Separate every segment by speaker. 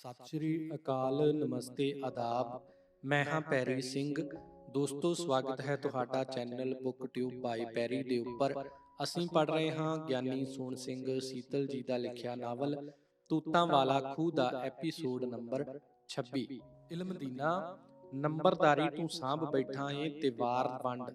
Speaker 1: ਸਤਿ ਸ਼੍ਰੀ ਅਕਾਲ, ਨਮਸਤੇ, ਆਦਾਬ। ਮੈਂ ਹਾਂ ਪੈਰੀ ਸਿੰਘ। ਦੋਸਤੋ, ਸਵਾਗਤ ਹੈ ਤੁਹਾਡਾ ਚੈਨਲ ਬੁੱਕ ਟਿਊਬ ਬਾਈ ਪੈਰੀ ਦੇ ਉੱਪਰ। ਅਸੀਂ ਪੜ ਰਹੇ ਹਾਂ ਗਿਆਨੀ ਸੋਹਣ ਸਿੰਘ ਸੀਤਲ ਜੀ ਦਾ ਲਿਖਿਆ ਨਾਵਲ ਤੂਤਾਂ ਵਾਲਾ ਖੂਹ ਦਾ ਐਪੀਸੋਡ ਨੰਬਰ 26 ਇਲਮ ਦੀਨਾ, ਨੰਬਰਦਾਰੀ ਤੂੰ ਸਾਂਭ ਬੈਠਾ ਏ ਤੇ ਵਾਰ ਵੰਡ।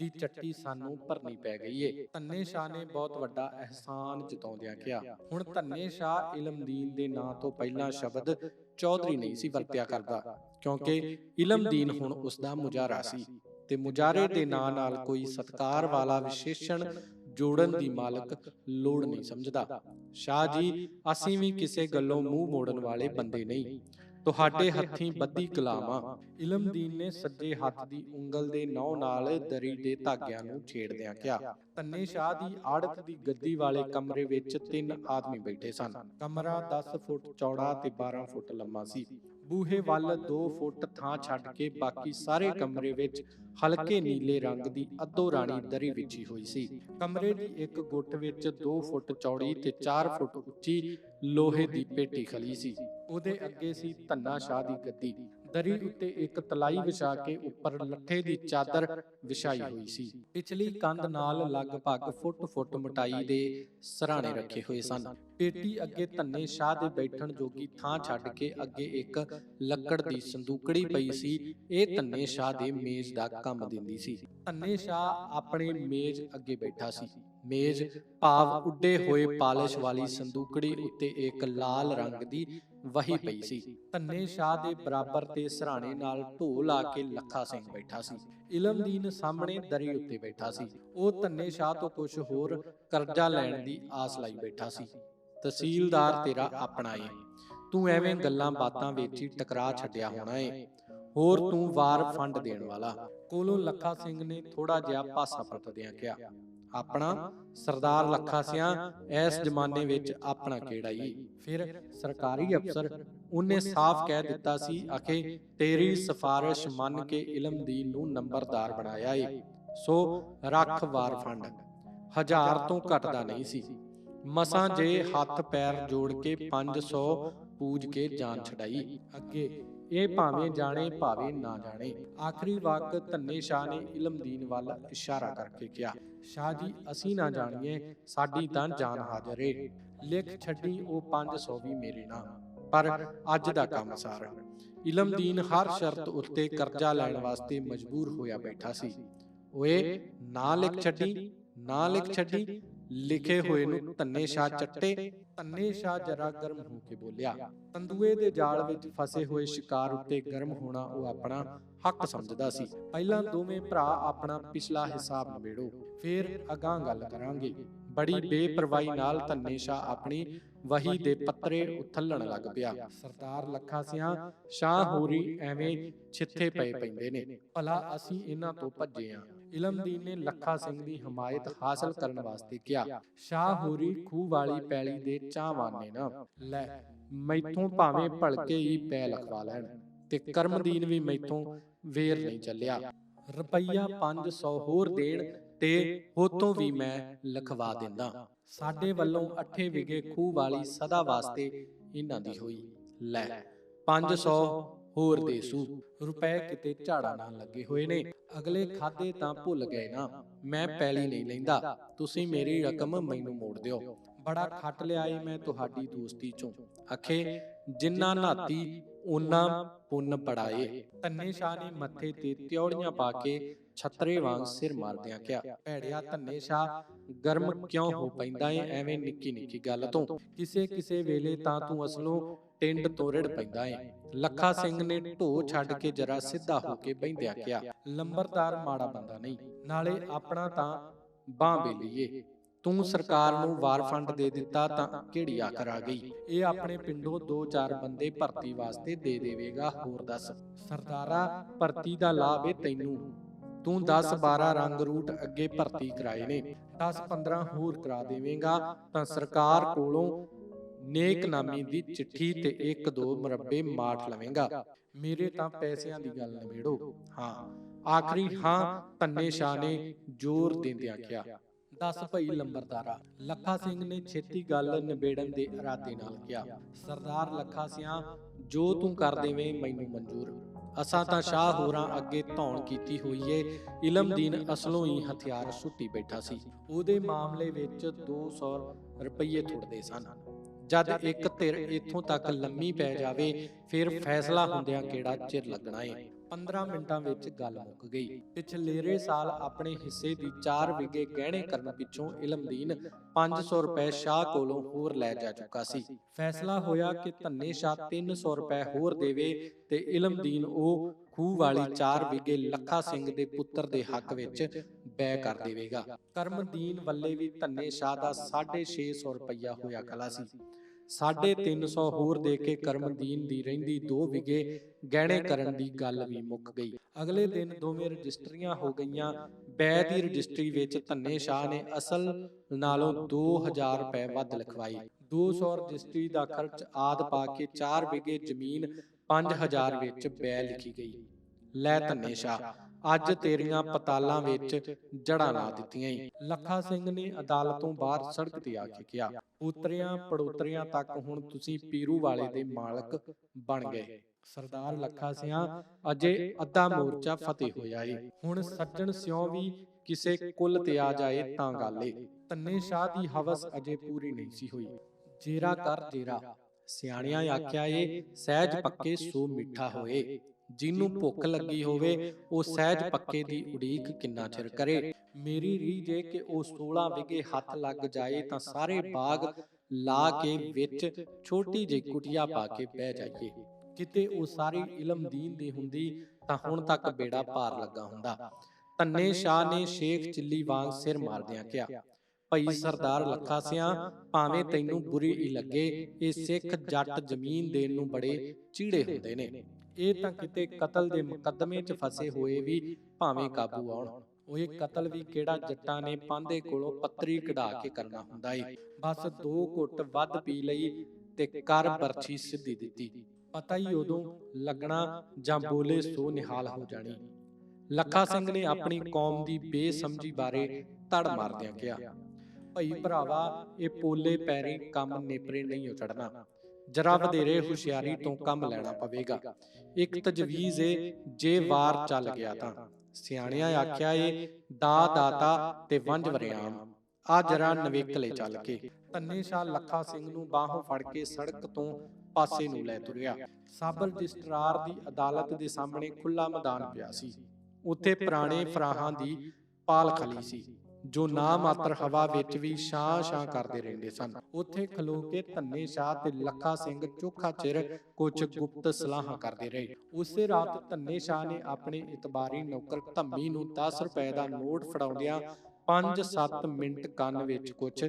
Speaker 1: ਦੀ ਚੱਟੀ ਸਾਨੂੰ ਭਰਨੀ ਪੈ ਗਈ ਏ। ਧੰਨੇ ਸ਼ਾਹ ਨੇ ਬਹੁਤ ਵੱਡਾ ਅਹਿਸਾਨ ਜਤਾਉਂਦਿਆਂ ਕਿਹਾ। ਹੁਣ ਧੰਨੇ ਸ਼ਾਹ ਇਲਮਦੀਨ ਦੇ ਨਾਂ ਤੋਂ ਪਹਿਲਾਂ ਸ਼ਬਦ ਚੌਧਰੀ ਨਹੀਂ ਸੀ ਵਰਤਿਆ ਕਰਦਾ, ਕਿਉਂਕਿ ਇਲਮਦੀਨ ਹੁਣ ਉਸ ਦਾ ਮੁਜਾਰਾ ਸੀ ਤੇ ਮੁਜਾਰੇ ਦੇ ਨਾਂ ਨਾਲ ਕੋਈ ਸਤਕਾਰ ਵਾਲਾ ਵਿਸ਼ੇਸ਼ਣ ਜੋੜਨ ਦੀ ਮਾਲਕ ਲੋੜ ਨਹੀਂ ਸਮਝਦਾ। ਸ਼ਾਹ ਜੀ, ਅਸੀਂ ਵੀ ਕਿਸੇ ਗੱਲੋਂ ਮੂੰਹ ਮੋੜਨ ਵਾਲੇ ਬੰਦੇ ਨਹੀਂ। ਤੁਹਾਡੇ ਹੱਥੀਂ ਬੱਦੀ ਕਲਾਮਾਂ ਇਲਮਦੀਨ ਨੇ ਸੱਜੇ ਹੱਥ ਦੀ ਉਂਗਲ ਦੇ ਨੌ ਨਾਲ ਦਰੀ ਦੇ ਧਾਗਿਆਂ ਨੂੰ ਛੇੜਦਿਆਂ ਕਿਹਾ। ਤੰਨੇ ਸ਼ਾਹ ਦੀ ਆੜਤ ਦੀ ਗੱਦੀ ਵਾਲੇ ਕਮਰੇ ਵਿੱਚ ਤਿੰਨ ਆਦਮੀ ਬੈਠੇ ਸਨ। ਕਮਰਾ 10 ਫੁੱਟ ਚੌੜਾ ਤੇ 12 ਫੁੱਟ ਲੰਮਾ ਸੀ। ਬੂਹੇ ਵੱਲ 2 ਫੁੱਟ ਥਾਂ ਛੱਡ ਕੇ ਬਾਕੀ ਸਾਰੇ ਕਮਰੇ ਵਿੱਚ ਹਲਕੇ ਨੀਲੇ ਰੰਗ ਦੀ ਅੱਧੋ ਰਾਣੀ ਦਰੀ ਵਿਛੀ ਹੋਈ ਸੀ। ਕਮਰੇ ਦੀ ਇੱਕ ਗੁੱਟ ਵਿੱਚ 2 ਫੁੱਟ ਚੌੜੀ ਤੇ 4 ਫੁੱਟ ਉੱਚੀ ਲੋਹੇ ਦੀ ਪੇਟੀ ਖਲੀ ਸੀ। ਉਹਦੇ ਅੱਗੇ ਸੀ ਧੰਨਾ ਸ਼ਾਹ ਦੀ ਗੱਦੀ। ਦਰੀ ਉੱਤੇ ਇੱਕ ਤਲਾਈ ਵਿਛਾ ਕੇ ਉੱਪਰ ਲੱਠੇ ਦੀ ਚਾਦਰ ਵਿਛਾਈ ਹੋਈ ਸੀ। ਪਿਛਲੀ ਕੰਧ ਨਾਲ ਲਗਭਗ ਫੁੱਟ-ਫੁੱਟ ਮਟਾਈ ਦੇ ਸਰਾਣੇ ਰੱਖੇ ਹੋਏ ਸਨ। ਪੇਟੀ ਅੱਗੇ ਧੰਨੇ ਸ਼ਾਹ ਦੇ ਬੈਠਣ ਜੋਗੀ ਥਾਂ ਛੱਡ ਕੇ ਅੱਗੇ ਇੱਕ ਲੱਕੜ ਦੀ ਸੰਦੂਕੜੀ ਪਈ ਸੀ। ਇਹ ਧੰਨੇ ਸ਼ਾਹ ਦੇ ਮੇਜ਼ ਦਾ ਕੰਮ ਦਿੰਦੀ ਸੀ। ਧੰਨੇ ਸ਼ਾਹ ਆਪਣੇ ਮੇਜ਼ ਅੱਗੇ ਬੈਠਾ ਸੀ। ਮੇਜ਼ ਭਾਵ ਉੱਡੇ ਹੋਏ ਪਾਲਿਸ਼ ਵਾਲੀ ਸੰਦੂਕੜੀ ਉੱਤੇ ਇੱਕ ਲਾਲ ਰੰਗ ਦੀ ਵਹੀ ਪਈ ਸੀ। ਧੰਨੇ ਸ਼ਾਹ ਦੇ ਬਰਾਬਰ ਤੇ ਸਰਾਣੇ ਨਾਲ ਢੋ ਲਾ ਕੇ ਲੱਖਾ ਸਿੰਘ ਬੈਠਾ ਸੀ। ਇਲਮਦੀਨ ਸਾਹਮਣੇ ਦਰੀ ਉੱਤੇ ਬੈਠਾ ਸੀ। ਉਹ ਧੰਨੇ ਸ਼ਾਹ ਤੋਂ ਕੁਝ ਹੋਰ ਕਰਜ਼ਾ ਲੈਣ ਦੀ ਆਸ ਲਾਈ ਬੈਠਾ ਸੀ। ਤਹਿਸੀਲਦਾਰ ਤੇਰਾ ਆਪਣਾ ਏ। ਤੂੰ ਐਵੇਂ ਗੱਲਾਂ ਬਾਤਾਂ ਵਿੱਚ ਹੀ ਟਕਰਾ ਛੱਡਿਆ ਹੋਣਾ ਏ। ਹੋਰ ਤੂੰ ਵਾਰ ਫੰਡ ਦੇਣ ਵਾਲਾ। ਕੋਲੋਂ ਲੱਖਾ ਸਿੰਘ ਨੇ ਥੋੜਾ ਜਿਹਾ ਪਾਸਾ ਪਲਟਦਿਆਂ ਕਿਹਾ ਆਪਣਾ ਸਰਦਾਰ ਲੱਖਾ ਸਿਆਂ ਇਸ ਜ਼ਮਾਨੇ ਵਿੱਚ ਆਪਣਾ ਕਿਹੜਾ ਈ ਫਿਰ ਸਰਕਾਰੀ ਅਫਸਰ ਉਹਨੇ ਸਾਫ਼ ਕਹਿ ਦਿੱਤਾ ਸੀ ਆਖੇ ਤੇਰੀ ਸਿਫਾਰਿਸ਼ ਮੰਨ ਕੇ ਇਲਮਦੀਨ ਨੂੰ ਨੰਬਰਦਾਰ ਬਣਾਇਆ ਏ। ਸੋ ਰੱਖ ਵਾਰ ਫੰਡ। ਹਜ਼ਾਰ ਤੋਂ ਘਟਦਾ ਨਹੀਂ ਸੀ। ਮਸਾਂ ਜੇ ਹੱਥ ਪੈਰ ਜੋੜ ਕੇ 500 ਪੂਜ ਕੇ ਜਾਨ ਛਡਾਈ। ਅੱਗੇ ਇਹ ਭਾਵੇਂ ਜਾਣੇ ਭਾਵੇਂ ਨਾ ਜਾਣੇ। ਆਖਰੀ ਵਾਕ ਧੰਨੇ ਸ਼ਾਹ ਨੇ ਇਲਮਦੀਨ ਵੱਲ ਇਸ਼ਾਰਾ ਕਰਕੇ ਕਿਹਾ। ਸ਼ਾਹ ਜੀ ਅਸੀਂ ਨਾ ਜਾਣੀਏ ਸਾਡੀ ਤਾਂ ਜਾਨ ਹਾਜ਼ਰ ਏ। ਲਿਖ ਛੱਡੀ ਉਹ 500 ਵੀ ਮੇਰੇ ਨਾਲ ਪਰ ਅੱਜ ਦਾ ਕੰਮ ਸਾਰ। ਇਲਮਦੀਨ ਹਰ ਸ਼ਰਤ ਉੱਤੇ ਕਰਜ਼ਾ ਲੈਣ ਵਾਸਤੇ ਮਜਬੂਰ ਹੋਇਆ ਬੈਠਾ ਸੀ। ਓਏ ਨਾ ਲਿਖ ਛੱਡੀ ਨਾ ਲਿਖ ਛੱਡੀ। ਲਿਖੇ ਹੋਏ ਨੂੰ ਤੰਨੇ ਸ਼ਾਹ ਚੱਟੇ ਤੰਨੇ ਸ਼ਾਹ ਜਰਾ ਗਰਮ ਹੋ ਕੇ ਬੋਲਿਆ। ਤੰਦੂਏ ਦੇ ਜਾਲ ਵਿੱਚ ਫਸੇ ਹੋਏ ਸ਼ਿਕਾਰ ਉੱਤੇ ਗਰਮ ਹੋਣਾ ਉਹ ਆਪਣਾ ਹੱਕ ਸਮਝਦਾ ਸੀ। ਪਹਿਲਾਂ ਦੋਵੇਂ ਭਰਾ ਆਪਣਾ ਪਿਛਲਾ ਹਿਸਾਬ ਨਿਬੇੜੋ। ਫਿਰ ਅਗਾਂਹ ਗੱਲ ਕਰਾਂਗੇ। ਬੜੀ ਬੇਪਰਵਾਹੀ ਨਾਲ ਤੰਨੇ ਸ਼ਾਹ ਆਪਣੀ ਵਹੀ ਦੇ ਪੱਤਰੇ ਉਥਲਣ ਲੱਗ ਪਿਆ। ਸਰਦਾਰ ਲੱਖਾ ਸਿਆਂ ਸ਼ਾਹ ਹੋਰੀ ਐਵੇਂ ਛਿੱਥੇ ਪਏ ਪੈਂਦੇ ਨੇ। ਭਲਾ ਅਸੀਂ ਇਹਨਾਂ ਤੋਂ ਭੱਜੇ ਆ। ਇਲਮਦੀਨ ਨੇ ਲੱਖਾ ਸਿੰਘ ਦੀ ਹਮਾਇਤ ਹਾਸਲ ਕਰਨ ਵਾਸਤੇ ਕਿਹਾ। ਸ਼ਾਹ ਹੋਰੀ ਖੂਹ ਵਾਲੀ ਪੈਲੀ ਦੇ ਚਾਹਵਾਨ ਨਾ ਲੈ, ਮੈਥੋਂ ਭਾਵੇਂ ਭਲਕੇ ਹੀ ਪੈ ਲਖਵਾ ਲੈਣ ਤੇ ਕਰਮਦੀਨ ਵੀ ਮੈਥੋਂ ਵੇਰ ਨਹੀਂ ਚੱਲਿਆ। ਰੁਪਈਆ 500 ਹੋਰ ਦੇਣ ਤੇ ਹੋਤੋਂ ਵੀ ਮੈਂ ਲਖਵਾ ਦਿੰਦਾ। ਸਾਡੇ ਵੱਲੋਂ ਅੱਠੇ ਵਿਗੇ ਖੂਹ ਵਾਲੀ ਸਦਾ ਵਾਸਤੇ ਇਹਨਾਂ ਦੀ ਹੋਈ। ਲੈ 500 ਹੋਰ ਦੇਸੂ ਰੁਪਏ ਕਿਤੇ ਝਾੜਾ ਨਾਲ ਲੱਗੇ ਹੋਏ ਨੇ। ਅਗਲੇ ਖਾਦੇ ਤਾਂ ਭੁੱਲ ਗਏ ਨਾ। ਮੈਂ ਪੈਲੀ ਨਹੀਂ ਲੈਂਦਾ। ਤੁਸੀਂ ਮੇਰੀ ਰਕਮ ਮੈਨੂੰ ਮੋੜ ਦਿਓ। ਬੜਾ ਖੱਟ ਲਿਆਏ ਮੈਂ ਤੁਹਾਡੀ ਦੋਸਤੀ ਚੋਂ। ਅਖੇ ਜਿੰਨਾ ਨਾਤੀ ਉਹਨਾਂ ਪੁੰਨ ਪੜਾਏ। ਧੰਨੇ ਸ਼ਾਹ ਨੇ ਮੱਥੇ ਤੇ ਤਿਉੜੀਆਂ ਪਾ ਕੇ ਛਤਰੇ ਵਾਂਗ ਸਿਰ ਮਾਰਦਿਆਂ ਕਿਹਾ, ਭੈੜਿਆ ਧੰਨੇ ਸ਼ਾਹ ਗਰਮ ਕਿਉਂ ਹੋ ਪੈਂਦਾ ਏ? ਐਵੇਂ ਨਿੱਕੀ ਨਿੱਕੀ ਗੱਲ ਤੋਂ। ਕਿਸੇ ਕਿਸੇ ਵੇਲੇ ਤਾਂ ਤੂੰ ਅਸਲੋਂ ਟਿੰਡ ਤੋਂ ਰਿੜ ਪੈਂਦਾ ਏ। ਲੱਖਾ ਸਿੰਘ ਨੇ ਢੋ ਛੱਡ ਕੇ ਜਰਾ ਸਿੱਧਾ ਹੋ ਕੇ ਬੈੰਦਿਆ ਕਿਹਾ, ਲੰਬਰਦਾਰ ਮਾੜਾ ਬੰਦਾ ਨਹੀਂ, ਨਾਲੇ ਆਪਣਾ ਤਾਂ ਬਾਹ ਬੇਲੀਏ ਤੂੰ ਸਰਕਾਰ ਨੂੰ ਵਾਰ ਫੰਡ ਦੇ ਦਿੱਤਾ ਤਾਂ ਕਿਹੜੀ ਆਖਰ ਆ ਗਈ? ਇਹ ਆਪਣੇ ਪਿੰਡੋਂ 2-4 ਬੰਦੇ ਭਰਤੀ ਵਾਸਤੇ ਦੇ ਦੇਵੇਗਾ, ਹੋਰ ਦੱਸ। ਸਰਦਾਰਾ, ਭਰਤੀ ਦਾ ਲਾਭ ਏ ਤੈਨੂੰ। ਤੂੰ 10-12 ਰੰਗ ਰੂਟ ਅੱਗੇ ਭਰਤੀ ਕਰਾਏ ਨੇ। 10-15 ਹੋਰ ਕਰਾ ਦੇਵੇਂਗਾ। ਤਾਂ ਸਰਕਾਰ ਕੋਲੋਂ ਨੇਕਨਾਮੀ ਦੀ ਚਿੱਠੀ ਤੇ ਇੱਕ ਦੋ ਮਰੱਬੇ ਮਾਠ ਲਵੇਂਗਾ। ਮੇਰੇ ਤਾਂ ਪੈਸਿਆਂ ਦੀ ਗੱਲ ਨਿਬੇੜੋ। ਹਾਂ। ਆਖਰੀ ਹਾਂ ਤੰਨੇ ਸ਼ਾਹ ਨੇ ਜ਼ੋਰ ਦਿੰਦਿਆਂ ਕਿਹਾ। ਦੱਸ ਭਈ ਲੰਬਰਦਾਰਾ ਲੱਖਾ ਸਿੰਘ ਨੇ ਛੇਤੀ ਗੱਲ ਨਿਬੇੜਨ ਦੇ ਇਰਾਦੇ ਨਾਲ ਕਿਹਾ। ਸਰਦਾਰ ਲੱਖਾ ਸਿਆਂ ਜੋ ਤੂੰ ਕਰ ਦੇਵੇਂ ਮੈਨੂੰ ਮਨਜ਼ੂਰ। ਅਸਾਂ ਤਾਂ ਸ਼ਾਹ ਹੋਰਾਂ ਅੱਗੇ ਧੌਣ ਕੀਤੀ ਹੋਈ ਏ ਇਲਮਦੀਨ ਅਸਲੋਂ ਹੀ ਹਥਿਆਰ ਸੁੱਟੀ ਬੈਠਾ ਸੀ। ਉਹਦੇ ਮਾਮਲੇ ਵਿੱਚ 200 ਰੁਪਏ ਥੁੜਦੇ ਸਨ। ਜਦ ਇੱਕ ਧਿਰ ਇੱਥੋਂ ਤੱਕ ਲੰਮੀ ਪੈ ਜਾਵੇ ਫਿਰ ਫੈਸਲਾ ਹੁੰਦਿਆਂ ਕਿਹੜਾ ਚਿਰ ਲੱਗਣਾ ਏ? 15 ਮਿੰਟਾਂ ਵਿੱਚ ਗੱਲ ਮੁੱਕ ਗਈ ਪਿਛਲੇਰੇ ਸਾਲ ਆਪਣੇ ਹਿੱਸੇ ਦੀ 4 ਵਿਗੇ ਗਹਿਣੇ ਕਰਨ ਪਿੱਛੋਂ ਇਲਮਦੀਨ 500 ਰੁਪਏ ਸ਼ਾਹ ਕੋਲੋਂ ਹੋਰ ਲੈ ਜਾ ਚੁੱਕਾ ਸੀ। ਫੈਸਲਾ ਹੋਇਆ ਕਿ ਧੰਨੇ ਸ਼ਾਹ 300 ਰੁਪਏ ਹੋਰ ਦੇਵੇ ਤੇ ਇਲਮਦੀਨ ਉਹ ਖੂਹ ਵਾਲੀ 4 ਵਿਗੇ ਲੱਖਾ ਸਿੰਘ ਦੇ ਪੁੱਤਰ ਦੇ ਹੱਕ ਵਿੱਚ ਬੈ ਕਰ ਦੇਵੇਗਾ। ਕਰਮਦੀਨ ਵੱਲੇ ਵੀ ਧੰਨੇ ਸ਼ਾਹ ਦਾ 650 ਰੁਪਇਆ ਹੋਇਆ ਕਲਾ ਸੀ। 350 ਹੋਰ ਦੇ ਕੇ ਕਰਮਦੀਨ ਦੀ ਰਹਿੰਦੀ 2 ਵਿਗੇ ਗਹਿਣੇ ਕਰਨ ਦੀ ਗੱਲ ਵੀ ਮੁੱਕ ਗਈ। ਅਗਲੇ ਦਿਨ ਦੋਵੇਂ ਰਜਿਸਟਰੀਆਂ ਹੋ ਗਈਆਂ। ਬੈ ਦੀ ਰਜਿਸਟਰੀ ਵਿੱਚ ਧੰਨੇ ਸ਼ਾਹ ਨੇ ਅਸਲ ਨਾਲੋਂ 2000 ਰੁਪਏ ਵੱਧ ਲਿਖਵਾਈ। 200 ਰਜਿਸਟਰੀ ਦਾ ਖਰਚ ਆਦ ਪਾ ਕੇ 4 ਵਿਗੇ ਜ਼ਮੀਨ 5000 ਵਿੱਚ ਬੈ ਲਿਖੀ ਗਈ। ਲੈ ਧੰਨੇ ਸ਼ਾਹ। ਅੱਜ ਤੇਰੀਆਂ ਪਤਾਲਾਂ ਵਿੱਚ ਜੜਾਂ ਲਾ ਦਿੱਤੀਆਂ ਈ। ਲੱਖਾ ਸਿੰਘ ਨੇ ਅਦਾਲਤੋਂ ਬਾਹਰ ਸੜਕ ਤੇ ਆ ਕੇ ਕਿਹਾ, ਪੁੱਤਰਿਆਂ, ਪੜੋਤਰਿਆਂ ਤੱਕ ਹੁਣ ਤੁਸੀਂ ਪੀਰੂ ਵਾਲੇ ਦੇ ਮਾਲਕ ਬਣ ਗਏ। ਸਰਦਾਰ ਲੱਖਾ ਸਿਆਂ, ਅਜੇ ਅੱਧਾ ਮੋਰਚਾ ਫਤਿਹ ਹੋਇਆ ਏ। ਹੁਣ ਸੱਜਣ ਸਿਉ ਵੀ ਕਿਸੇ ਕੁੱਲ ਤੇ ਆ ਜਾਏ ਤਾਂ ਗੱਲ ਏ। ਤੰਨੇ ਸ਼ਾਹ ਦੀ ਹਵਸ ਅਜੇ ਪੂਰੀ ਨਹੀਂ ਸੀ ਹੋਈ। ਜੇਰਾ ਕਰ ਜੇਰਾ। ਸਿਆਣਿਆਂ ਆਖਿਆ ਏ, ਸਹਿਜ ਪੱਕੇ ਸੋ ਮਿੱਠਾ ਹੋਏ। ਜਿਹਨੂੰ ਭੁੱਖ ਲੱਗੀ ਹੋਵੇ ਉਹ ਸਹਿਜ ਪੱਕੇ ਦੀ ਉਡੀਕ ਕਿੰਨਾ ਚਿਰ ਕਰੇ। ਮੇਰੀ ਰੀਝ ਏ ਕਿ ਉਹ 16 ਵਿਗੇ ਹੱਥ ਲੱਗ ਜਾਏ ਤਾਂ ਸਾਰੇ ਬਾਗ ਲਾ ਕੇ ਵਿੱਚ ਛੋਟੀ ਜਿਹੀ ਕੁਟਿਆ ਪਾ ਕੇ ਬਹਿ ਜਾਈਏ। ਕਿਤੇ ਉਹ ਸਾਰੀ ਇਲਮ ਦੀਨ ਦੀ ਹੁੰਦੀ ਤਾਂ ਹੁਣ ਤੱਕ ਬੇੜਾ ਪਾਰ ਲੱਗਾ ਹੁੰਦਾ। ਤੰਨੇ ਸ਼ਾਹ ਨੇ ਸ਼ੇਖ ਚਿੱਲੀ ਵਾਂਗ ਸਿਰ ਮਾਰਦਿਆਂ ਕਿਹਾ ਭਈ ਸਰਦਾਰ ਲੱਖਾ ਸਿਆਂ ਭਾਵੇਂ ਤੈਨੂੰ ਬੁਰੀ ਹੀ ਲੱਗੇ ਇਹ ਸਿੱਖ ਜੱਟ ਜ਼ਮੀਨ ਦੇਣ ਨੂੰ ਬੜੇ ਚੀੜੇ ਹੁੰਦੇ ਨੇ ਇਹ ਤਾਂ ਕਿਤੇ ਕਤਲ ਦੇ ਮੁਕੱਦਮੇ 'ਚ ਫਸੇ ਹੋਏ ਵੀ ਭਾਵੇਂ ਕਾਬੂ ਆਉਣ। ਉਹ ਇਹ ਕਤਲ ਵੀ ਕਿਹੜਾ ਜੱਟਾਂ ਨੇ ਪਾਂਦੇ ਕੋਲੋਂ ਪੱਤਰੀ ਕਢਾ ਕੇ ਕਰਨਾ ਹੁੰਦਾ ਏ। ਬਸ ਦੋ ਘੁੱਟ ਵੱਧ ਪੀ ਲਈ ਤੇ ਕਰ ਬਰਛੀ ਸਿੱਧੀ ਦਿੱਤੀ। ਪਤਾ ਹੀ ਉਦੋਂ ਲੱਗਣਾ ਜਾਂ ਬੋਲੇ ਸੋ ਨਿਹਾਲ ਹੋ ਜਾਣੀ। ਲੱਖਾ ਸਿੰਘ ਨੇ ਆਪਣੀ ਕੌਮ ਦੀ ਬੇਸਮਝੀ ਬਾਰੇ ਤੜ ਮਾਰਦਿਆਂ ਕਿਹਾ, ਭਈ ਭਰਾਵਾ, ਇਹ ਪੋਲੇ ਪੈਰੇ ਕੰਮ ਨੇਪਰੇ ਨਹੀਂ ਉਚੜਨਾ। ਜਰਾ ਵਧੇਰੇ ਹੁਸ਼ਿਆਰੀ ਤੋਂ ਕੰਮ ਲੈਣਾ ਪਵੇਗਾ। ਇੱਕ ਤਜਵੀਜ਼ ਏ ਜੇ ਵਾਰ ਚੱਲ ਗਿਆ ਤਾਂ। ਸਿਆਣਿਆਂ ਆਖਿਆ ਏ ਦਾ ਦਾਤਾ ਤੇ ਵੰਜ ਵਰਿਆਮ। ਆ ਜਰਾ ਨਵੇਕਲੇ ਚੱਲ ਕੇ। ਧੰਨੇ ਸ਼ਾਹ ਲੱਖਾ ਸਿੰਘ ਨੂੰ ਬਾਹੋਂ ਫੜ ਕੇ ਸੜਕ ਤੋਂ ਪਾਸੇ ਨੂੰ ਲੈ ਤੁਰਿਆ। ਸਬ ਰਜਿਸਟਰਾਰ ਦੀ ਅਦਾਲਤ ਦੇ ਸਾਹਮਣੇ ਖੁੱਲਾ ਮੈਦਾਨ ਪਿਆ ਸੀ। ਉੱਥੇ ਪੁਰਾਣੇ ਫਰਾਹਾਂ ਦੀ ਪਾਲ ਖਲੀ ਸੀ। ਜੋ ਨਾ ਮਾਤਰ ਹਵਾ ਵਿੱਚ ਵੀ ਸ਼ਾਂ ਸ਼ਾਂ ਕਰਦੇ ਰਹਿੰਦੇ ਸਨ। ਉੱਥੇ ਖਲੋ ਕੇ ਧੰਨੇ ਸ਼ਾਹ ਤੇ ਲੱਖਾ ਸਿੰਘ ਚੋਖਾ ਚਿਰ ਕੁਝ ਗੁਪਤ ਸਲਾਹਾਂ ਕਰਦੇ ਰਹੇ। ਉਸੇ ਰਾਤ ਧੰਨੇ ਸ਼ਾਹ ਨੇ ਆਪਣੇ ਇਤਬਾਰੀ ਨੌਕਰ ਧੰਮੀ ਨੂੰ 10 ਰੁਪਏ ਦਾ ਨੋਟ ਫੜਾਉਂਦਿਆਂ 5-7 ਮਿੰਟ ਕੰਨ ਵਿੱਚ ਕੁਝ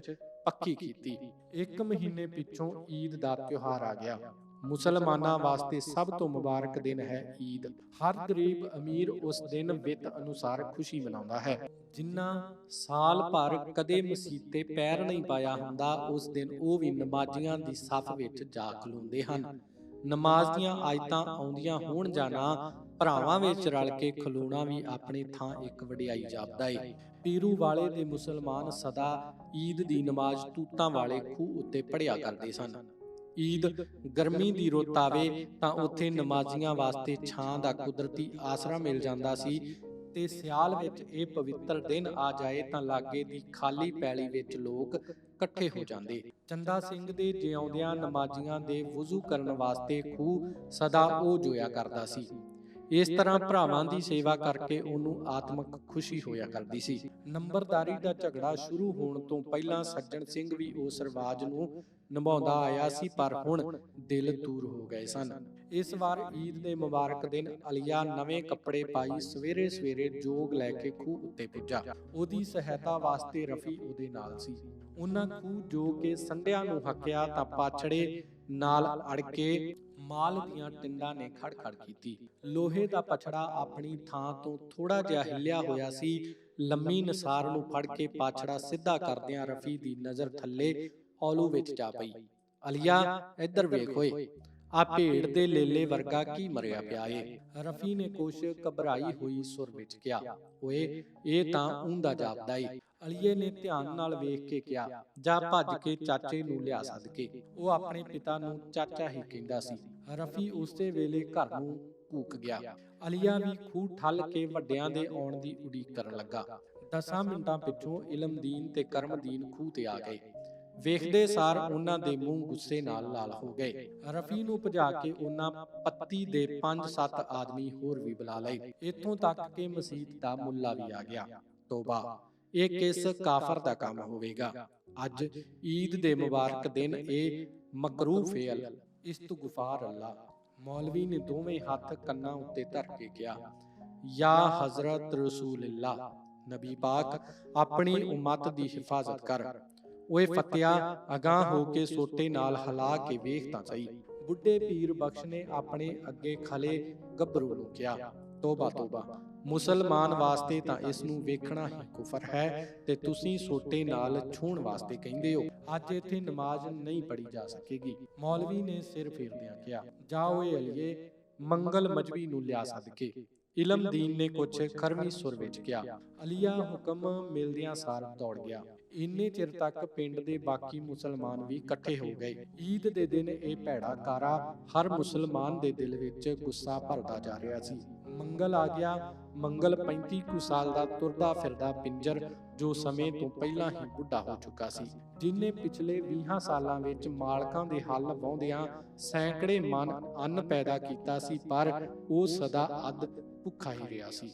Speaker 1: ਪੱਕੀ ਕੀਤੀ। ਇੱਕ ਮਹੀਨੇ ਪਿੱਛੋਂ ਈਦ ਦਾ ਤਿਉਹਾਰ ਆ ਗਿਆ। ਮੁਸਲਮਾਨਾਂ ਵਾਸਤੇ ਸਭ ਤੋਂ ਮੁਬਾਰਕ ਦਿਨ ਹੈ ਈਦ। ਹਰ ਗਰੀਬ ਅਮੀਰ ਉਸ ਦਿਨ ਵਿੱਤ ਅਨੁਸਾਰ ਖੁਸ਼ੀ ਮਨਾਉਂਦਾ ਹੈ। ਜਿਨ੍ਹਾਂ ਸਾਲ ਭਰ ਕਦੇ ਮਸੀਤੇ ਪੈਰ ਨਹੀਂ ਪਾਇਆ ਹੁੰਦਾ ਉਸ ਦਿਨ ਉਹ ਵੀ ਨਮਾਜ਼ੀਆਂ ਦੀ ਸੱਫ ਵਿੱਚ ਜਾ ਖਲੋਂਦੇ ਹਨ। ਨਮਾਜ਼ ਦੀਆਂ ਆਇਤਾਂ ਆਉਂਦੀਆਂ ਹੋਣ ਜਾਂ ਨਾ ਭਰਾਵਾਂ ਵਿੱਚ ਰਲ ਕੇ ਖਲੋਣਾ ਵੀ ਆਪਣੀ ਥਾਂ ਇੱਕ ਵਡਿਆਈ ਜਾਪਦਾ ਏ। ਪੀਰੂ ਵਾਲੇ ਦੇ ਮੁਸਲਮਾਨ ਸਦਾ ਈਦ ਦੀ ਨਮਾਜ਼ ਤੂਤਾਂ ਵਾਲੇ ਖੂਹ ਉੱਤੇ ਪੜਿਆ ਕਰਦੇ ਸਨ ਈਦ ਗਰਮੀ ਦੀ ਰੁੱਤ ਆਵੇ ਤਾਂ ਉੱਥੇ ਨਮਾਜ਼ੀਆਂ ਵਾਸਤੇ ਛਾਂ ਦਾ ਕੁਦਰਤੀ ਆਸਰਾ ਮਿਲ ਜਾਂਦਾ ਸੀ ਤੇ ਸਿਆਲ ਵਿੱਚ ਇਹ ਪਵਿੱਤਰ ਦਿਨ ਆ ਜਾਏ ਤਾਂ ਲਾਗੇ ਦੀ ਖਾਲੀ ਪੈਲੀ ਵਿੱਚ ਲੋਕ ਇਕੱਠੇ ਹੋ ਜਾਂਦੇ। ਚੰਦਾ ਸਿੰਘ ਦੇ ਜਿਉਂਦਿਆਂ ਨਮਾਜ਼ੀਆਂ ਦੇ ਵੁਜ਼ੂ ਕਰਨ ਵਾਸਤੇ ਖੂਹ ਸਦਾ ਉਹ ਜੋਇਆ ਕਰਦਾ ਸੀ। ਇਸ ਤਰ੍ਹਾਂ ਭਰਾਵਾਂ ਦੀ ਸੇਵਾ ਕਰਕੇ ਉਹਨੂੰ ਆਤਮਿਕ ਖੁਸ਼ੀ ਹੋਇਆ ਕਰਦੀ ਸੀ। ਨੰਬਰਦਾਰੀ ਦਾ ਝਗੜਾ ਸ਼ੁਰੂ ਹੋਣ ਤੋਂ ਪਹਿਲਾਂ ਸੱਜਣ ਸਿੰਘ ਵੀ ਉਸ ਰਿਵਾਜ ਨੂੰ ਨਿਭਾਉਂਦਾ ਆਇਆ ਸੀ ਪਰ ਹੁਣ ਦਿਲ ਦੂਰ ਹੋ ਗਏ ਸਨ। ਇਸ ਵਾਰ ਈਦ ਦੇ ਮੁਬਾਰਕ ਦਿਨ ਅਲੀਆ ਨਵੇਂ ਕੱਪੜੇ ਪਾਈ ਸਵੇਰੇ ਸਵੇਰੇ ਜੋਗ ਲੈ ਕੇ ਖੂਹ ਉੱਤੇ ਪੁੱਜਾ। ਉਹਦੀ ਸਹਾਇਤਾ ਵਾਸਤੇ ਰਫੀ ਉਹਦੇ ਨਾਲ ਸੀ। ਉਹਨਾਂ ਖੂਹ ਜੋ ਕੇ ਸੰਡਿਆਂ ਨੂੰ ਹੱਕਿਆ ਤਾਂ ਪਾਛੜੇ ਨਾਲ ਅੜ ਕੇ ਮਾਲ ਦੀਆਂ ਟਿੰਡਾਂ ਨੇ ਖੜਖੜ ਕੀਤੀ। ਲੋਹੇ ਦਾ ਪਛੜਾ ਆਪਣੀ ਥਾਂ ਤੋਂ ਥੋੜਾ ਜਿਹਾ ਹਿੱਲਿਆ ਹੋਇਆ ਸੀ। ਲੰਮੀ ਨਸਾਰ ਨੂੰ ਫੜ ਕੇ ਪਾਛੜਾ ਸਿੱਧਾ ਕਰਦਿਆਂ ਰਫੀ ਦੀ ਨਜ਼ਰ ਥੱਲੇ ਔਲੂ ਵਿੱਚ ਜਾ ਪਈ। ਅਲੀਆ ਇੱਧਰ ਵੇਖ ਓਏ। ਆ ਭੇਡ ਦੇ ਲੇਲੇ ਵਰਗਾ ਕੀ ਮਰਿਆ ਪਿਆ ਏ? ਰਫੀ ਨੇ ਕੁਛ ਘਬਰਾਈ ਹੋਈ ਸੁਰ ਵਿੱਚ ਕਿਹਾ ਓਏ ਇਹ ਤਾਂ ਉਂਦਾ ਜਾਪਦਾ ਏ। ਅਲੀਏ ਨੇ ਧਿਆਨ ਨਾਲ ਵੇਖ ਕੇ ਕਿਹਾ ਜਾ ਭੱਜ ਕੇ ਚਾਚੇ ਨੂੰ ਲਿਆ ਸਦਕੇ। ਉਹ ਆਪਣੇ ਪਿਤਾ ਨੂੰ ਚਾਚਾ ਹੀ ਕਹਿੰਦਾ ਸੀ। ਰਫੀ ਉਸੇ ਵੇਲੇ ਘਰ ਨੂੰ ਕੂਕ ਗਿਆ। ਅਲੀਆ ਵੀ ਖੂਹ ਠੱਲ ਕੇ ਵੱਡਿਆਂ ਦੇ ਆਉਣ ਦੀ ਉਡੀਕ ਕਰਨ ਲੱਗਾ ਦਸਾਂ ਮਿੰਟਾਂ ਪਿੱਛੋਂ ਇਲਮਦੀਨ ਤੇ ਕਰਮਦੀਨ ਖੂਹ ਤੇ ਆ ਗਏ ਵੇਖਦੇ ਸਾਰ ਉਹਨਾਂ ਦੇ ਮੂੰਹ ਗੁੱਸੇ ਨਾਲ ਲਾਲ ਹੋ ਗਏ। ਰਫੀ ਨੂੰ ਭਜਾ ਕੇ ਉਹਨਾਂ ਪੱਤੀ ਦੇ 5-7 ਆਦਮੀ ਹੋਰ ਵੀ ਬੁਲਾ ਲਏ। ਇੱਥੋਂ ਤੱਕ ਕਿ ਮਸਜਿਦ ਦਾ ਮੁੱਲਾ ਵੀ ਆ ਗਿਆ। ਤੋਬਾ, ਇਹ ਕਿਸ ਕਾਫਰ ਦਾ ਕੰਮ ਹੋਵੇਗਾ? ਅੱਜ ਈਦ ਦੇ ਮੁਬਾਰਕ ਦਿਨ ਇਹ ਮਕਰੂਹ ਫੇਲ ਇਸਤਗਫਾਰ ਅੱਲਾ। ਮੌਲਵੀ ਨੇ ਦੋਵੇਂ ਹੱਥ ਕੰਨਾਂ ਉੱਤੇ ਧਰ ਕੇ ਕਿਹਾ, ਯਾ ਹਜ਼ਰਤ ਰਸੂਲillah ਨਬੀ ਪਾਕ, ਆਪਣੀ ਉਮਤ ਦੀ ਹਿਫਾਜ਼ਤ ਕਰ। ਓਏ ਫਤਿਆ ਅਗਾਹ ਹੋ ਕੇ ਸੋਟੇ ਨਾਲ ਹਿਲਾ ਕੇ ਵੇਖ ਤਾਂ ਸਹੀ। ਬੁੱਢੇ ਪੀਰ ਬਖਸ਼ ਨੇ ਆਪਣੇ ਅੱਗੇ ਖਲੇ ਗੱਭਰੂ ਨੂੰ ਕਿਹਾ ਤੋਬਾ ਤੋਬਾ। ਮੁਸਲਮਾਨ ਵਾਸਤੇ ਤਾਂ ਇਸ ਨੂੰ ਵੇਖਣਾ ਹੀ ਕੁਫਰ ਹੈ ਤੇ ਤੁਸੀਂ ਸੋਟੇ ਨਾਲ ਛੂਹਣ ਵਾਸਤੇ ਕਹਿੰਦੇ ਹੋ। ਅੱਜ ਇੱਥੇ ਨਮਾਜ਼ ਨਹੀਂ ਪੜੀ ਜਾ ਸਕੇਗੀ। ਮੌਲਵੀ ਨੇ ਸਿਰ ਫੇਰਦਿਆਂ ਕਿਹਾ ਜਾਓ ਏ ਅਲੀਏ ਮੰਗਲ ਮਜਬੀ ਨੂੰ ਲਿਆ ਸਦਕੇ। ਇਲਮਦੀਨ ਨੇ ਕੁਛ ਖਰਵੀ ਸੁਰ ਵਿੱਚ ਕਿਹਾ ਅਲੀਆ ਹੁਕਮ ਮਿਲਦਿਆਂ ਸਾਰ ਦੌੜ ਗਿਆ। ਇੰਨੇ ਚਿਰ ਤੱਕ ਪਿੰਡ ਦੇ ਬਾਕੀ ਮੁਸਲਮਾਨ ਵੀ ਇਕੱਠੇ ਹੋ ਗਏ। ਈਦ ਦੇ ਦਿਨ ਇਹ ਭੈੜਾ ਕਾਰਾ ਹਰ ਮੁਸਲਮਾਨ ਦੇ ਦਿਲ ਵਿੱਚ ਗੁੱਸਾ ਭਰਦਾ ਜਾ ਰਿਹਾ ਸੀ। ਮੰਗਲ ਆ ਗਿਆ, ਮੰਗਲ 35 ਕੁ ਸਾਲ ਦਾ ਤੁਰਦਾ ਫਿਰਦਾ ਪਿੰਜਰ ਜੋ ਸਮੇਂ ਤੋਂ ਪਹਿਲਾਂ ਹੀ ਬੁੱਢਾ ਹੋ ਚੁੱਕਾ ਸੀ। ਜਿਨੇ ਪਿਛਲੇ 20 ਸਾਲਾਂ ਵਿੱਚ ਮਾਲਕਾਂ ਦੇ ਹੱਲ ਵਾਉਂਦਿਆਂ ਸੈਂਕੜੇ ਮਨ ਅੰਨ ਪੈਦਾ ਕੀਤਾ ਸੀ, ਪਰ ਉਹ ਸਦਾ ਅੱਧ ਭੁੱਖਾ ਹੀ ਰਿਹਾ ਸੀ।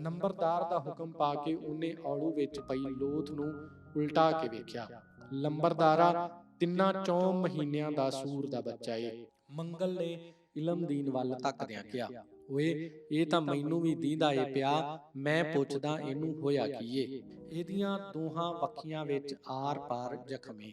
Speaker 1: ਨੰਬਰਦਾਰ ਦਾ ਹੁਕਮ ਪਾ ਕੇ ਉਹਨੇ ਔਲੂ ਵਿੱਚ ਪਈ ਲੋਥ ਨੂੰ ਉਲਟਾ ਕੇ ਵੇਖਿਆ। ਲੰਬਰਦਾਰਾ ਤਿੰਨਾਂ ਚੌਂ ਮਹੀਨਿਆਂ ਦਾ ਸੂਰ ਦਾ ਬੱਚਾ ਏ। ਮੰਗਲ ਨੇ ਇਲਮਦੀਨ ਵੱਲ ਤੱਕਦਿਆਂ ਕਿਹਾ, ਓਏ, ਇਹ ਤਾਂ ਮੈਨੂੰ ਵੀ ਦੀਂਦਾ ਏ ਪਿਆ, ਮੈਂ ਪੁੱਛਦਾ ਇਹਨੂੰ ਹੋਇਆ ਕੀ ਏ? ਇਹਦੀਆਂ ਦੋਹਾਂ ਵੱਖੀਆਂ ਵਿੱਚ ਆਰ-ਪਾਰ ਜ਼ਖਮੇ।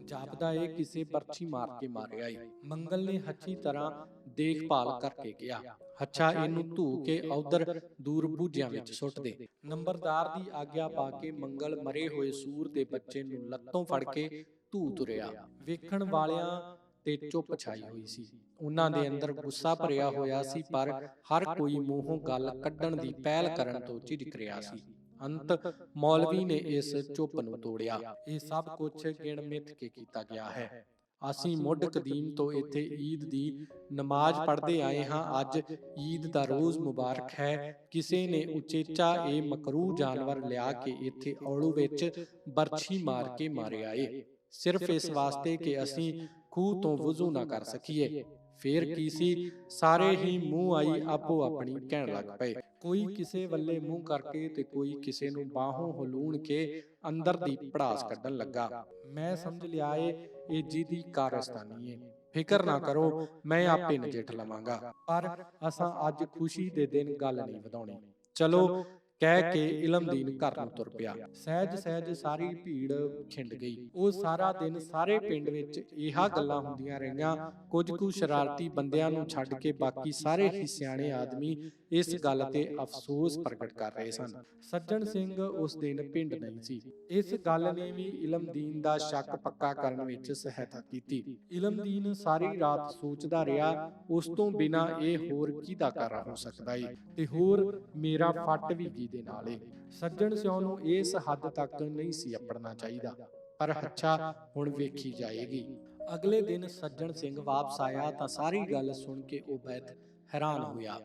Speaker 1: ਜਾਪਦਾ ਏ, ਕਿਸੇ ਪਰਚੀ ਮਾਰ ਕੇ ਮਾਰਿਆ ਏ। ਮੰਗਲ ਨੇ ਹੱਛੀ ਤਰ੍ਹਾਂ ਦੇਖਭਾਲ ਕਰਕੇ ਕਿਹਾ, ਹੱਛਾ, ਇਹਨੂੰ ਧੂ ਕੇ ਉਧਰ ਦੂਰ ਬੂਝਿਆਂ ਵਿੱਚ ਸੁੱਟ ਦੇ। ਨੰਬਰਦਾਰ ਦੀ ਆਗਿਆ ਪਾ ਕੇ ਮੰਗਲ ਮਰੇ ਹੋਏ ਸੂਰ ਦੇ ਬੱਚੇ ਨੂੰ ਲੱਤੋਂ ਫੜ ਕੇ ਧੂ ਤੁਰਿਆ। ਵੇਖਣ ਵਾਲਿਆਂ ਤੇ ਚੁੱਪ ਛਾਈ ਹੋਈ ਸੀ। ਉਹਨਾਂ ਦੇ ਅੰਦਰ ਗੁੱਸਾ ਭਰਿਆ ਹੋਇਆ ਸੀ, ਪਰ ਹਰ ਕੋਈ ਮੂੰਹੋਂ ਗੱਲ ਕੱਢਣ ਦੀ ਪਹਿਲ ਕਰਨ ਤੋਂ ਝਿਜਕ ਰਿਹਾ ਸੀ। ਅੰਤ ਮੌਲਵੀ ਨੇ ਇਸ ਚੁੱਪ ਨੂੰ ਤੋੜਿਆ। ਇਹ ਸਭ ਕੁਝ ਗਿਣ ਮਿੱਥ ਕੇ ਕੀਤਾ ਗਿਆ ਹੈ। ਅਸੀਂ ਮੁੱਢ ਕਦੀਮ ਤੋਂ ਇੱਥੇ ਈਦ ਦੀ ਨਮਾਜ਼ ਪੜ੍ਹਦੇ ਆਏ ਹਾਂ। ਅੱਜ ਈਦ ਦਾ ਰੋਜ਼ ਮੁਬਾਰਕ ਹੈ। ਕਿਸੇ ਨੇ ਉਚੇਚਾ ਇਹ ਮਕਰੂਹ ਜਾਨਵਰ ਲਿਆ ਕੇ ਇੱਥੇ ਔਲੂ ਵਿੱਚ ਬਰਛੀ ਮਾਰ ਕੇ ਮਾਰਿਆ ਏ। ਸਿਰਫ ਇਸ ਵਾਸਤੇ ਕਿ ਅਸੀਂ ਖੂਹ ਤੋਂ ਵਜ਼ੂ ਨਾ ਕਰ ਸਕੀਏ। ਫੇਰ ਕੀ ਸੀ? ਸਾਰੇ ਹੀ ਮੂੰਹ ਆਈ ਆਪੋ ਆਪਣੀ ਕਹਿਣ ਲੱਗ ਪਏ। ਕੋਈ ਕਿਸੇ ਵੱਲੇ ਮੂੰਹ ਕਰਕੇ ਤੇ ਕੋਈ ਕਿਸੇ ਨੂੰ ਬਾਹੋਂ ਹਲੂਣ ਕੇ ਅੰਦਰ ਦੀ ਪੜਾਸ ਕੱਢਣ ਲੱਗਾ। ਮੈਂ ਸਮਝ ਲਿਆ ਏ ਇਹ ਜਿਹਦੀ ਕਾਰਸਤਾਨੀ ਏ। ਫਿਕਰ ਨਾ ਕਰੋ ਮੈਂ ਆਪੇ ਨਜਿੱਠ ਲਵਾਂਗਾ। ਪਰ ਅਸਾਂ ਅੱਜ ਖੁਸ਼ੀ ਦੇ ਦਿਨ ਗੱਲ ਨਹੀਂ ਵਧਾਉਣੀ। ਚਲੋ ਕਹਿ ਕੇ ਇਲਮਦੀਨ ਘਰ ਨੂੰ ਤੁਰ ਪਿਆ। ਸਹਿਜ ਸਹਿਜ ਸਾਰੀ ਭੀੜ ਖਿੰਡ ਗਈ। ਉਹ ਸਾਰਾ ਦਿਨ ਸਾਰੇ ਪਿੰਡ ਵਿੱਚ ਇਹਾ ਗੱਲਾਂ ਹੁੰਦੀਆਂ ਰਹੀਆਂ। ਕੁਝ ਕੁ ਸ਼ਰਾਰਤੀ ਬੰਦਿਆਂ ਨੂੰ ਛੱਡ ਕੇ ਬਾਕੀ ਸਾਰੇ ਹੀ ਸਿਆਣੇ ਆਦਮੀ ਇਸ ਗੱਲ ਤੇ ਅਫਸੋਸ ਪ੍ਰਗਟ ਕਰ ਰਹੇ ਸਨ। ਸੱਜਣ ਸਿੰਘ ਉਸ ਦਿਨ ਪਿੰਡ ਨਹੀਂ ਸੀ। ਇਸ ਗੱਲ ਨੇ ਵੀ ਇਲਮਦੀਨ ਦਾ ਸ਼ੱਕ ਪੱਕਾ ਕਰਨ ਵਿੱਚ ਸਹਾਇਤਾ ਕੀਤੀ। ਇਲਮਦੀਨ ਸਾਰੀ ਰਾਤ ਸੋਚਦਾ ਰਿਹਾ ਉਸ ਤੋਂ ਬਿਨਾ ਇਹ ਹੋਰ ਕਿਹਦਾ ਕਾਰਾ ਹੋ ਸਕਦਾ ਏ ਤੇ ਹੋਰ ਮੇਰਾ ਫੱਟ ਵੀ ਕਿਹਦੇ ਨਾਲ। ਏ ਸੱਜਣ ਸਿਉ ਨੂੰ ਇਸ ਹੱਦ ਤੱਕ ਨਹੀਂ ਸੀ ਅਪੜਨਾ ਚਾਹੀਦਾ, ਪਰ ਹੱਛਾ ਹੁਣ ਵੇਖੀ ਜਾਏਗੀ। ਅਗਲੇ ਦਿਨ ਸੱਜਣ ਸਿੰਘ ਵਾਪਸ ਆਇਆ ਤਾਂ ਸਾਰੀ ਗੱਲ ਸੁਣ ਕੇ ਉਬੈਦ ਹੈਰਾਨ ਹੋਇਆ।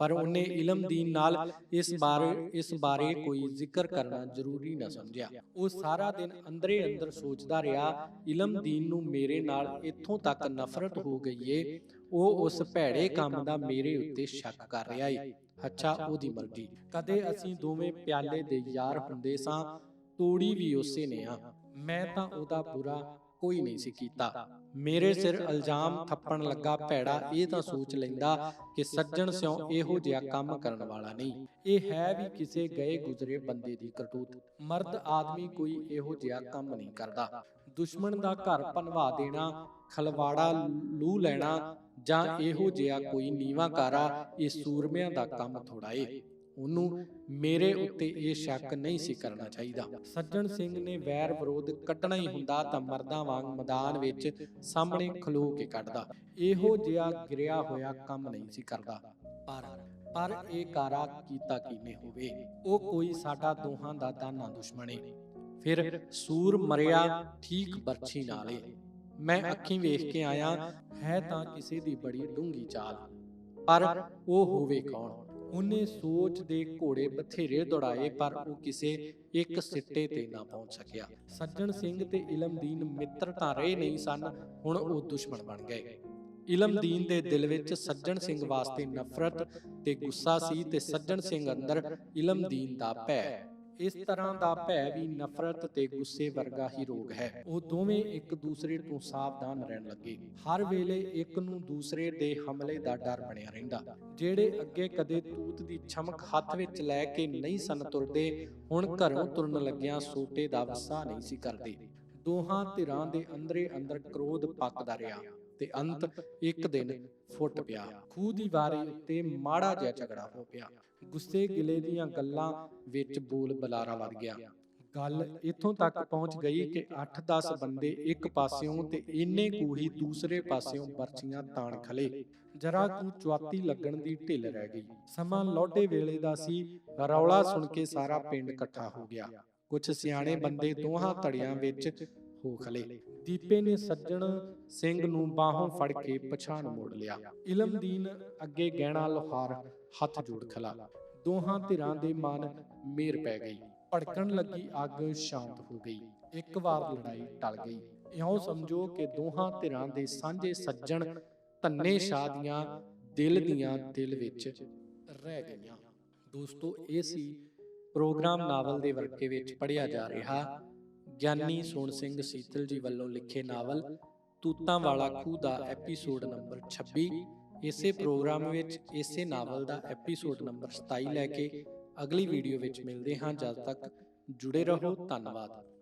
Speaker 1: ਪਰ ਉਹਨੇ ਇਲਮਦੀਨ ਨਾਲ ਇਸ ਬਾਰੇ ਇਸ ਬਾਰੇ ਕੋਈ ਜ਼ਿਕਰ ਕਰਨਾ ਜ਼ਰੂਰੀ ਨਾ ਸਮਝਿਆ। ਉਹ ਸਾਰਾ ਦਿਨ ਅੰਦਰੇ ਅੰਦਰ ਸੋਚਦਾ ਰਿਹਾ ਇਲਮਦੀਨ ਨੂੰ ਮੇਰੇ ਨਾਲ ਇੱਥੋਂ ਤੱਕ ਨਫ਼ਰਤ ਹੋ ਗਈ ਏ। ਉਹ ਉਸ ਭੈੜੇ ਕੰਮ ਦਾ ਮੇਰੇ ਉੱਤੇ ਸ਼ੱਕ ਕਰ ਰਿਹਾ ਏ। ਅੱਛਾ ਉਹਦੀ ਮਰਜ਼ੀ। ਕਦੇ ਅਸੀਂ ਦੋਵੇਂ ਪਿਆਲੇ ਦੇ ਯਾਰ ਹੁੰਦੇ ਸਾਂ ਤੋੜੀ ਵੀ ਉਸੇ ਨੇ ਆ। ਮੈਂ ਤਾਂ ਉਹਦਾ ਬੁਰਾ ਕੋਈ ਨਹੀਂ ਸੀ ਕੀਤਾ। ਮੇਰੇ ਸਿਰ ਇਲਜ਼ਾਮ ਥੱਪਣ ਲੱਗਾ ਭੈੜਾ ਇਹ ਤਾਂ ਸੋਚ ਲੈਂਦਾ ਕਿ ਸੱਜਣ ਸਿਉ ਇਹੋ ਜਿਹਾ ਕੰਮ ਕਰਨ ਵਾਲਾ ਨਹੀਂ। ਇਹ ਹੈ ਵੀ ਕਿਸੇ ਗਏ ਗੁਜ਼ਰੇ ਬੰਦੇ ਦੀ ਕਰਤੂਤ। ਮਰਦ ਆਦਮੀ ਕੋਈ ਇਹੋ ਜਿਹਾ ਕੰਮ ਨਹੀਂ ਕਰਦਾ। ਦੁਸ਼ਮਣ ਦਾ ਘਰ ਪਨਵਾ ਦੇਣਾ, ਖਲਵਾੜਾ ਲੂ ਲੈਣਾ ਜਾਂ ਇਹੋ ਜਿਹਾ ਕੋਈ ਨੀਵਾ ਕਾਰਾ ਇਹ ਸੂਰਮਿਆਂ ਦਾ ਕੰਮ ਥੋੜਾ ਏ। ਉਹਨੂੰ ਮੇਰੇ ਉੱਤੇ ਇਹ ਸ਼ੱਕ ਨਹੀਂ ਸੀ ਕਰਨਾ ਚਾਹੀਦਾ। ਸੱਜਣ ਸਿੰਘ ਨੇ ਵੈਰ ਵਿਰੋਧ ਕੱਟਣਾ ਹੀ ਹੁੰਦਾ ਤਾਂ ਮਰਦਾਂ ਵਾਂਗ ਮੈਦਾਨ ਵਿੱਚ ਸਾਹਮਣੇ ਖਲੋ ਕੇ ਕੱਢਦਾ। ਇਹੋ ਜਿਹਾ ਗਿਰਿਆ ਹੋਇਆ ਕੰਮ ਨਹੀਂ ਸੀ ਕਰਦਾ। ਪਰ ਪਰ ਇਹ ਕਾਰਾ ਕੀਤਾ ਕਿਵੇਂ ਹੋਵੇ? ਉਹ ਕੋਈ ਸਾਡਾ ਦੋਹਾਂ ਦਾ ਦਾਨਾ ਦੁਸ਼ਮਣ ਏ। ਫਿਰ ਸੂਰ ਮਰਿਆ ਠੀਕ ਬਰਛੀ ਨਾਲੇ। ਮੈਂ ਅੱਖੀਂ ਵੇਖ ਕੇ ਆਇਆ ਹੈ ਤਾਂ ਕਿਸੇ ਦੀ ਬੜੀ ਡੂੰਗੀ ਚਾਲ। ਪਰ ਉਹ ਹੋਵੇ ਕੌਣ? ਉਹਨੇ ਸੋਚ ਦੇ ਘੋੜੇ ਬਥੇਰੇ ਦੌੜਾਏ ਪਰ ਉਹ ਕਿਸੇ ਇੱਕ ਸਿੱਟੇ ਤੇ ਨਾ ਪਹੁੰਚ ਸਕਿਆ। ਸੱਜਣ ਸਿੰਘ ਤੇ ਇਲਮਦੀਨ ਮਿੱਤਰ ਤਾਂ ਰਹੇ ਨਹੀਂ ਸਨ ਹੁਣ ਉਹ ਦੁਸ਼ਮਣ ਬਣ ਗਏ। ਇਲਮਦੀਨ ਦੇ ਦਿਲ ਵਿੱਚ ਸੱਜਣ ਸਿੰਘ ਵਾਸਤੇ ਨਫ਼ਰਤ ਤੇ ਗੁੱਸਾ ਸੀ ਤੇ ਸੱਜਣ ਸਿੰਘ ਅੰਦਰ ਇਲਮਦੀਨ ਦਾ ਭੈ ਇਸ ਤਰ੍ਹਾਂ ਦਾ ਭੈ ਵੀ ਨਫ਼ਰਤ ਤੇ ਗੁੱਸੇ ਵਰਗਾ ਹੀ ਰੋਗ ਹੈ। ਉਹ ਦੋਵੇਂ ਇੱਕ ਦੂਸਰੇ ਤੋਂ ਸਾਵਧਾਨ ਰਹਿਣ ਲੱਗੇ। ਹਰ ਵੇਲੇ ਇੱਕ ਨੂੰ ਦੂਸਰੇ ਦੇ ਹਮਲੇ ਦਾ ਡਰ ਬਣਿਆ ਰਹਿੰਦਾ। ਜਿਹੜੇ ਅੱਗੇ ਕਦੇ ਤੂਤ ਦੀ ਛਮਕ ਹੱਥ ਵਿੱਚ ਲੈ ਕੇ ਨਹੀਂ ਸਨ ਤੁਰਦੇ, ਹੁਣ ਘਰੋਂ ਤੁਰਨ ਲੱਗਿਆਂ ਸੋਟੇ ਦਾ ਵਸਾ ਨਹੀਂ ਸੀ ਕਰਦੇ। ਦੋਹਾਂ ਧਿਰਾਂ ਦੇ ਅੰਦਰੇ ਅੰਦਰ ਕ੍ਰੋਧ ਪੱਕਦਾ ਰਿਹਾ ਤੇ ਅੰਤ ਇੱਕ ਦਿਨ ਫੁੱਟ ਪਿਆ। ਖੂਹ ਦੀ ਵਾਰੀ ਉੱਤੇ ਮਾੜਾ ਜਿਹਾ ਝਗੜਾ ਹੋ ਪਿਆ। ਗੁੱਸੇ ਗਿਲੇ ਦੀਆਂ ਗੱਲਾਂ ਵਿੱਚ ਬੋਲ ਬਲਾਰਾ ਵੱਧ ਗਿਆ। ਗੱਲ ਇੱਥੋਂ ਤੱਕ ਪਹੁੰਚ ਗਈ ਕਿ 8-10 ਬੰਦੇ ਇੱਕ ਪਾਸਿਓਂ ਤੇ ਇੰਨੇ ਕੁ ਹੀ ਦੂਸਰੇ ਪਾਸਿਓਂ ਪਰਚੀਆਂ ਤਾਣ ਖਲੇ। ਜਰਾ ਕੁ ਚੁਆਤੀ ਲੱਗਣ ਦੀ ਢਿੱਲ ਰਹਿ ਗਈ। ਸਮਾਂ ਲੋਡੇ ਵੇਲੇ ਦਾ ਸੀ। ਰੌਲਾ ਸੁਣ ਕੇ ਸਾਰਾ ਪਿੰਡ ਇਕੱਠਾ ਹੋ ਗਿਆ। ਕੁਝ ਸਿਆਣੇ ਬੰਦੇ ਦੋਹਾਂ ਧੜਿਆਂ ਵਿੱਚ ਹੋ ਖਲੇ। ਦੀਪੇ ਨੇ ਸੱਜਣ ਸਿੰਘ ਨੂੰ ਬਾਹੋਂ ਫੜ ਕੇ ਪਛਾਣ ਮੋੜ ਲਿਆ। ਇਲਮਦੀਨ ਅੱਗੇ ਗਹਿਣਾ ਲੋਹਾਰ ਹੱਥ ਜੋੜ ਖਲਾ। ਦੋਹਾਂ ਧਿਰਾਂ ਦੇ ਮਨ ਮੇਰ ਪੈ ਗਈ। ਭੜਕਣ ਲੱਗੀ ਅੱਗ ਸ਼ਾਂਤ ਹੋ ਗਈ। ਇੱਕ ਵਾਰ ਲੜਾਈ ਟਲ ਗਈ। ਇਉਂ ਸਮਝੋ ਕਿ ਦੋਹਾਂ ਧਿਰਾਂ ਦੇ ਸਾਂਝੇ ਸੱਜਣ ਧੰਨੇ ਸ਼ਾਹ ਦੀਆਂ ਦਿਲ ਦੀਆਂ ਦਿਲ ਵਿੱਚ ਰਹਿ ਗਈਆਂ। ਦੋਸਤੋ ਇਹ ਸੀ ਪ੍ਰੋਗਰਾਮ ਨਾਵਲ ਦੇ ਵਰਕੇ ਵਿੱਚ ਪੜਿਆ ਜਾ ਰਿਹਾ। ਗਿਆਨੀ ਸੋਹਣ ਸਿੰਘ ਸੀਤਲ ਜੀ ਵੱਲੋਂ ਲਿਖੇ ਨਾਵਲ ਤੂਤਾਂ ਵਾਲਾ ਖੂਹ ਦਾ ਐਪੀਸੋਡ ਨੰਬਰ 26 ਇਸੇ ਪ੍ਰੋਗਰਾਮ ਵਿੱਚ, ਇਸੇ ਨਾਵਲ ਦਾ ਐਪੀਸੋਡ ਨੰਬਰ 27 ਲੈ ਕੇ ਅਗਲੀ ਵੀਡੀਓ ਵਿੱਚ ਮਿਲਦੇ ਹਾਂ। ਜਦ ਤੱਕ ਜੁੜੇ ਰਹੋ। ਧੰਨਵਾਦ।